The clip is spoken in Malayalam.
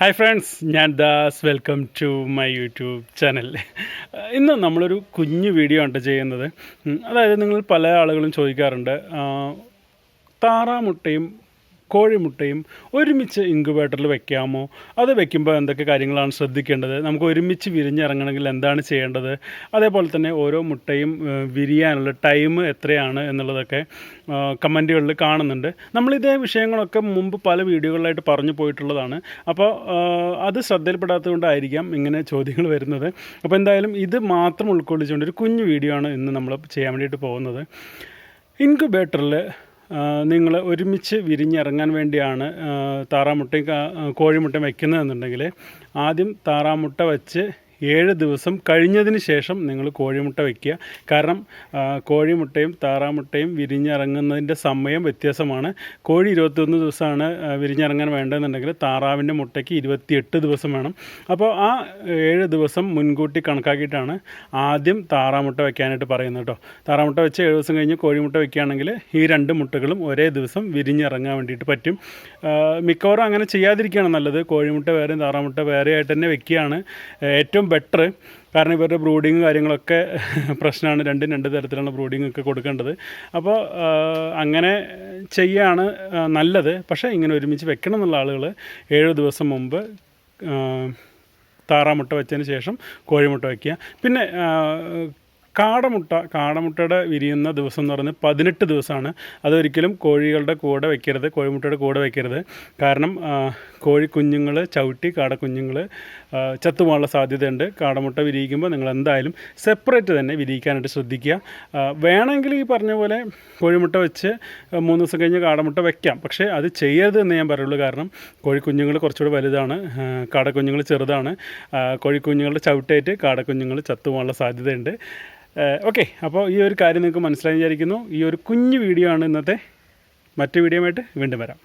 ഹായ് ഫ്രണ്ട്സ് ഞാൻ Das. Welcome to my YouTube channel ഇന്ന് നമ്മളൊരു കുഞ്ഞു വീഡിയോ ആണ് ചെയ്യുന്നത്. അതായത് നിങ്ങൾ പല ആളുകളും ചോദിക്കാറുണ്ട് താറാമുട്ടയും കോഴിമുട്ടയും ഒരുമിച്ച് ഇൻക്യുബേറ്ററിൽ വെക്കാമോ? അത് വെക്കുമ്പോൾ എന്തൊക്കെ കാര്യങ്ങളാണ് ശ്രദ്ധിക്കേണ്ടത്? നമുക്ക് ഒരുമിച്ച് വിരിഞ്ഞിറങ്ങണമെങ്കിൽ എന്താണ് ചെയ്യേണ്ടത്? അതേപോലെ തന്നെ ഓരോ മുട്ടയും വിരിയാനുള്ള ടൈം എത്രയാണ് എന്നുള്ളതൊക്കെ കമന്റുകളിൽ കാണുന്നുണ്ട്. നമ്മളിതേ വിഷയങ്ങളൊക്കെ മുമ്പ് പല വീഡിയോകളിലായിട്ട് പറഞ്ഞു പോയിട്ടുള്ളതാണ്. അപ്പോൾ അത് അത് ശ്രദ്ധയിൽപ്പെടാത്തതുകൊണ്ടായിരിക്കാം ഇങ്ങനെ ചോദ്യങ്ങൾ വരുന്നത്. അപ്പോൾ എന്തായാലും ഇത് മാത്രം ഉൾക്കൊള്ളിച്ചുകൊണ്ട് ഒരു കുഞ്ഞു വീഡിയോ ആണ് ഇന്ന് നമ്മൾ ചെയ്യാൻ വേണ്ടിയിട്ട് പോകുന്നത്. ഇൻക്യുബേറ്ററിൽ നിങ്ങൾ ഒരുമിച്ച് വിരിഞ്ഞിറങ്ങാൻ വേണ്ടിയാണ് താറാമുട്ടയും കോഴിമുട്ടയും വയ്ക്കുന്നതെന്നുണ്ടെങ്കിൽ ആദ്യം താറാമുട്ട വെച്ച് ഏഴ് ദിവസം കഴിഞ്ഞതിന് ശേഷം നിങ്ങൾ കോഴിമുട്ട വയ്ക്കുക കാരണം കോഴിമുട്ടയും താറാമുട്ടയും വിരിഞ്ഞിറങ്ങുന്നതിന്റെ സമയം വ്യത്യാസമാണ്. കോഴി ഇരുപത്തൊന്ന് ദിവസമാണ് വിരിഞ്ഞിറങ്ങാൻ വേണ്ടതെന്നുണ്ടെങ്കിൽ താറാവിന്റെ മുട്ടയ്ക്ക് ഇരുപത്തിയെട്ട് ദിവസം വേണം. അപ്പോൾ ആ ഏഴ് ദിവസം മുൻകൂട്ടി കണക്കാക്കിയിട്ടാണ് ആദ്യം താറാമുട്ട വയ്ക്കാനായിട്ട് പറയുന്നത് കേട്ടോ. താറാമുട്ട വെച്ച് ഏഴ് ദിവസം കഴിഞ്ഞ് കോഴിമുട്ട വയ്ക്കുകയാണെങ്കിൽ ഈ രണ്ട് മുട്ടകളും ഒരേ ദിവസം വിരിഞ്ഞിറങ്ങാൻ വേണ്ടിയിട്ട് പറ്റും. മിക്കവാറും അങ്ങനെ ചെയ്യാതിരിക്കുകയാണ് നല്ലത്. കോഴിമുട്ട വേറെയും താറാമുട്ട വേറെ ആയിട്ട് തന്നെ വെക്കുകയാണ്. ഏറ്റവും ബെറ്റർ കാരണം ഇവരുടെ ബ്രൂഡിങ് കാര്യങ്ങളൊക്കെ പ്രശ്നമാണ്. രണ്ടും രണ്ട് തരത്തിലുള്ള ബ്രൂഡിങ് ഒക്കെ കൊടുക്കേണ്ടത്. അപ്പോൾ അങ്ങനെ ചെയ്യാണ് നല്ലത്. പക്ഷേ ഇങ്ങനെ ഒരുമിച്ച് വെക്കണം എന്നുള്ള ആളുകൾ ഏഴ് ദിവസം മുമ്പ് താറാമുട്ട വെച്ചതിന് ശേഷം കോഴിമുട്ട വയ്ക്കുക പിന്നെ കാടമുട്ട കാടമുട്ടയുടെ വിരിയുന്ന ദിവസം എന്ന് പറയുന്നത് പതിനെട്ട് ദിവസമാണ്. അതൊരിക്കലും കോഴികളുടെ കൂടെ വയ്ക്കരുത് കോഴിമുട്ടയുടെ കൂടെ വയ്ക്കരുത് കാരണം കോഴിക്കുഞ്ഞുങ്ങൾ ചവിട്ടി കാടക്കുഞ്ഞുങ്ങൾ ചത്തുപോകാനുള്ള സാധ്യതയുണ്ട്. കാടമുട്ട വിരിയിക്കുമ്പോൾ നിങ്ങൾ എന്തായാലും സെപ്പറേറ്റ് തന്നെ വിരിയിക്കാനായിട്ട് ശ്രദ്ധിക്കുക. വേണമെങ്കിൽ ഈ പറഞ്ഞ പോലെ കോഴിമുട്ട വെച്ച് മൂന്ന് ദിവസം കഴിഞ്ഞ് കാടമുട്ട വയ്ക്കാം പക്ഷേ അത് ചെയ്യരുത് എന്ന് ഞാൻ പറയുള്ളൂ. കാരണം കോഴിക്കുഞ്ഞുങ്ങൾ കുറച്ചുകൂടി വലുതാണ് കാടക്കുഞ്ഞുങ്ങൾ ചെറുതാണ്. കോഴിക്കുഞ്ഞുങ്ങളുടെ ചവിട്ടേറ്റ് കാടക്കുഞ്ഞുങ്ങൾ ചത്തുപോകാനുള്ള സാധ്യതയുണ്ട്. ഓക്കെ അപ്പോൾ ഈ ഒരു കാര്യം നിങ്ങൾക്ക് മനസ്സിലായി വിചാരിക്കുന്നു. ഈ ഒരു കുഞ്ഞു വീഡിയോ ആണ് ഇന്നത്തെ മറ്റു വീഡിയോ ആയിട്ട് വീണ്ടും വരാം.